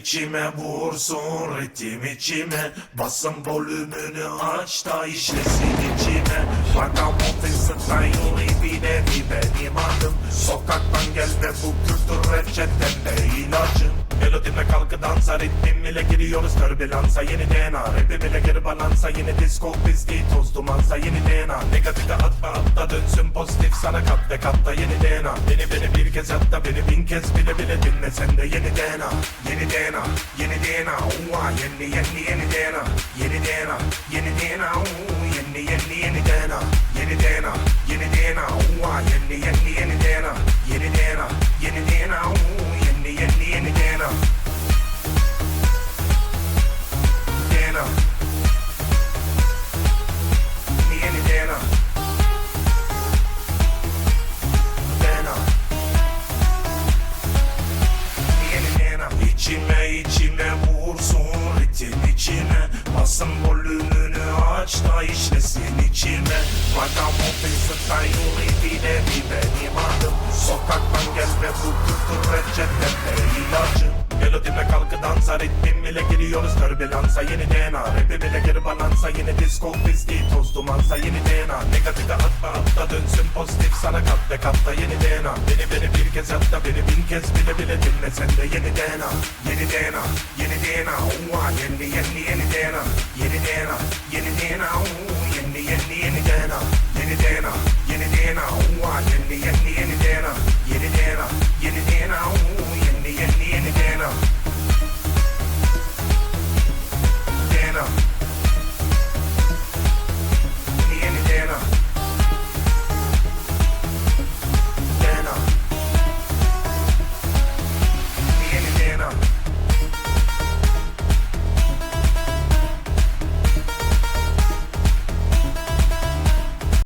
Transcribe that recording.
İçime vursun ritim içime. Basın volümünü aç da işlesin içime. Vagabond style bir nevi benim adım? Sokaktan gel ve bu kültür reçetemde ilacım. Melodime kalkı dansa ritmim ile giriyoruz. Türbülansa Yeni DNA rapim ile geri balansa Yeni disco pisliği toz dumansa Yeni DNA negatife atma atla dönsün pozitif sana kat ve katta yeni DNA Beni beni bir kez hatta beni bin kez bile bile dinle. Sen de yeni DNA Yeni DNA yeni DNA Uva yeni yeni yeni DNA Yeni DNA yeni DNA Uuu, Başta işlesin içime. Rakam ofisinden yol evine mi? Benim adım Sokaktan gelme bu kültür reçetede ilacım Melodime kalkı dansar ettim. Bile giriyoruz türbülansa Yeni DNA rapi bile geri balansa Yeni disco fiski toz dumansa Yeni DNA negatife atma atla dönsün pozitif. Sana kat ve katla Yeni DNA beni beni bir kez atla beni bin kez bile bile dinle sen de Yeni DNA yeni DNA yeni DNA Oha yeni yeni yeni DNA yeni DNA Dana.